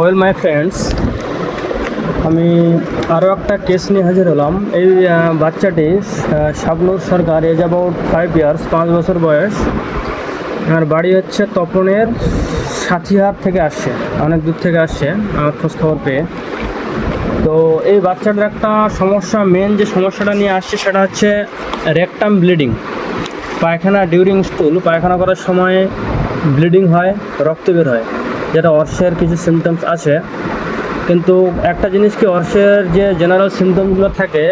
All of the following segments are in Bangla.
ওয়েল মাই ফ্রেন্ডস আমি আরও একটা কেস নিয়ে হাজির হলাম। এই বাচ্চাটি Shabnur Sarkar age about five years পাঁচ বছর বয়স। আর বাড়ি হচ্ছে তপনের সাথিহাট থেকে আসছে, অনেক দূর থেকে আসছে আমার খোঁজ খবর পেয়ে। তো এই বাচ্চাটার একটা সমস্যা মেন যে সমস্যাটা নিয়ে আসছে সেটা হচ্ছে রেকটাম ব্লিডিং পায়খানা ডিউরিং স্টুল পায়খানা করার সময় ব্লিডিং হয়, রক্ত বের হয়। যেটা অর্শের কিছু সিমটমস আছে। কিন্তু একটা জিনিস কি, অর্শের যে জেনারেল সিমটমসগুলো থাকে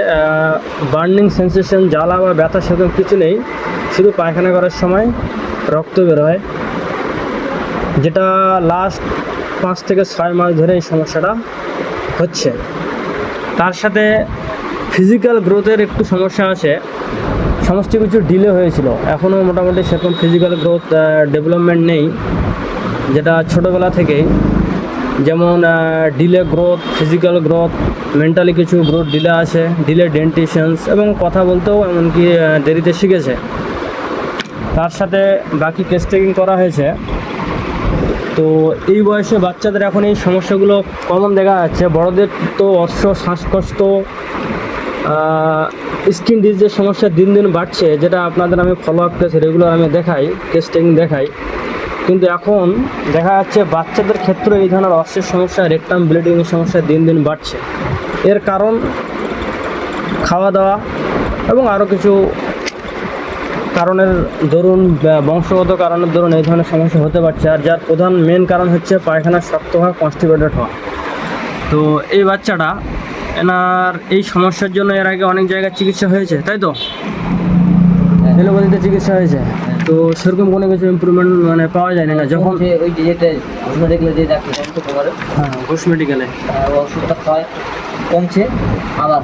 বার্নিং সেন্সেশন জ্বালা বা ব্যথা সেরকম কিছু নেই। শুধু পায়খানা করার সময় রক্ত বের হয়। যেটা লাস্ট পাঁচ থেকে ছয় মাস ধরে এই সমস্যাটা হচ্ছে। তার সাথে ফিজিক্যাল গ্রোথের একটু সমস্যা আছে। সমস্ত কিছু ডিলে হয়েছিল। এখনও মোটামুটি সেরকম ফিজিক্যাল গ্রোথ ডেভেলপমেন্ট নেই। যেটা ছোটোবেলা থেকেই, যেমন delay growth physical growth mentally কিছু গ্রোথ ডিলে আছে ডিলে ডেন্টিশনস এবং কথা বলতেও এমনকি দেরিতে শিখেছে। তার সাথে বাকি কেস টেকিং করা হয়েছে। তো এই বয়সে বাচ্চাদের এখন এই সমস্যাগুলো কমন দেখা যাচ্ছে। বড়দের তো অশ্ব শ্বাসকষ্ট স্কিন ডিজিজের সমস্যা দিন দিন বাড়ছে, যেটা আপনাদের আমি ফলো আপ কেস রেগুলার আমি দেখাই টেস্টিং দেখাই। কিন্তু এখন দেখা যাচ্ছে বাচ্চাদের ক্ষেত্রে এই ধরনের অশ্বের সমস্যা রেকটাম ব্লিডিংয়ের সমস্যা দিন দিন বাড়ছে। এর কারণ খাওয়া দাওয়া এবং আরও কিছু কারণের দরুন বা বংশগত কারণের দরুন এই ধরনের সমস্যা হতে পারছে। আর যার প্রধান মেন কারণ হচ্ছে পায়খানা শক্ত হওয়া কনস্টিপেটেড হওয়া। তো এই বাচ্চাটা এনার এই সমস্যার জন্য এর আগে অনেক জায়গায় চিকিৎসা হয়েছে তাই তো? এলোপ্যাথিতে চিকিৎসা হয়েছে? তো সেরকম কোনো কিছু ইম্প্রুভমেন্ট মানে পাওয়া যায় না যখন ওই যে যেটা দেখলে যে ডাক্তার হ্যাঁ ঘোষ মেডিকেলে ওষুধটা খাওয়ায় কমছে আবার।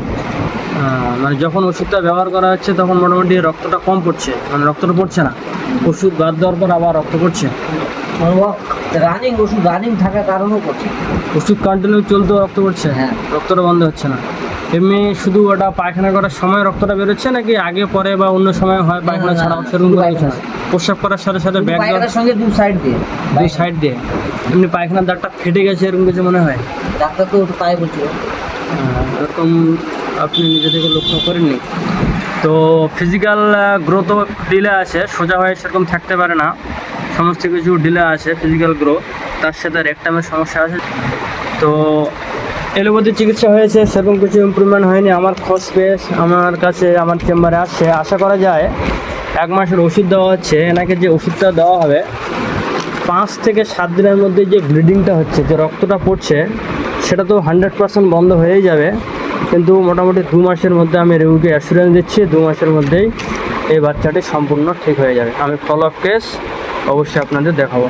মানে যখন ওষুধটা ব্যবহার করা হচ্ছে তখন মোটামুটি রক্তটা কম পড়ছে মানে রক্তটা পড়ছে না। ওষুধ বাদ দেওয়ার পর আবার রক্ত পড়ছে। রানিং ওষুধ রানিং থাকার কারণেও করছে ওষুধ কন্টিনিউ চলতেও রক্ত পড়ছে? হ্যাঁ। রক্তটা বন্ধ হচ্ছে না। এমনি শুধু ওটা পায়খানা করার সময় রক্তটা বেরোচ্ছে নাকি আগে পরে বা অন্য সময় হয় পায়খানা ছাড়াও? না, সেরকম কিছু প্রস্রাব করার সাথে সাথে ব্যাগ সঙ্গে দু সাইড দিয়ে। দুই সাইড দিয়ে। এমনি পায়খানার দাগটা ফেটে গেছে এরকম কিছু মনে হয়? ডাক্তার তো তাই বলছিল। এরকম আপনি নিজে থেকে লক্ষ্য করেননি? তো ফিজিক্যাল গ্রোথও ডিলে আছে সোজা হয়ে সেরকম থাকতে পারে না। সমস্ত কিছু ডিলে আছে ফিজিক্যাল গ্রোথ তার সাথে রেকটামের সমস্যা আছে। তো এলোপ্যাথি চিকিৎসা হয়েছে, সেরকম কিছু ইমপ্রুভমেন্ট হয়নি। আমার খোঁজ পেয়ে আমার কাছে আমার চেম্বারে আসছে। আশা করা যায় এক মাসের ওষুধ দেওয়া হচ্ছে। এনাকে যে ওষুধটা দেওয়া হবে, পাঁচ থেকে সাত দিনের মধ্যে যে ব্লিডিংটা হচ্ছে, যে রক্তটা পড়ছে, সেটা তো হান্ড্রেড পার্সেন্ট বন্ধ হয়েই যাবে। কিন্তু মোটামুটি দু মাসের মধ্যে আমি রোগীকে অ্যাসুরেন্স দিচ্ছি, দু মাসের মধ্যেই এই বাচ্চাটি সম্পূর্ণ ঠিক হয়ে যাবে। আমি ফলো আপ কেস অবশ্যই আপনাদের দেখাবো।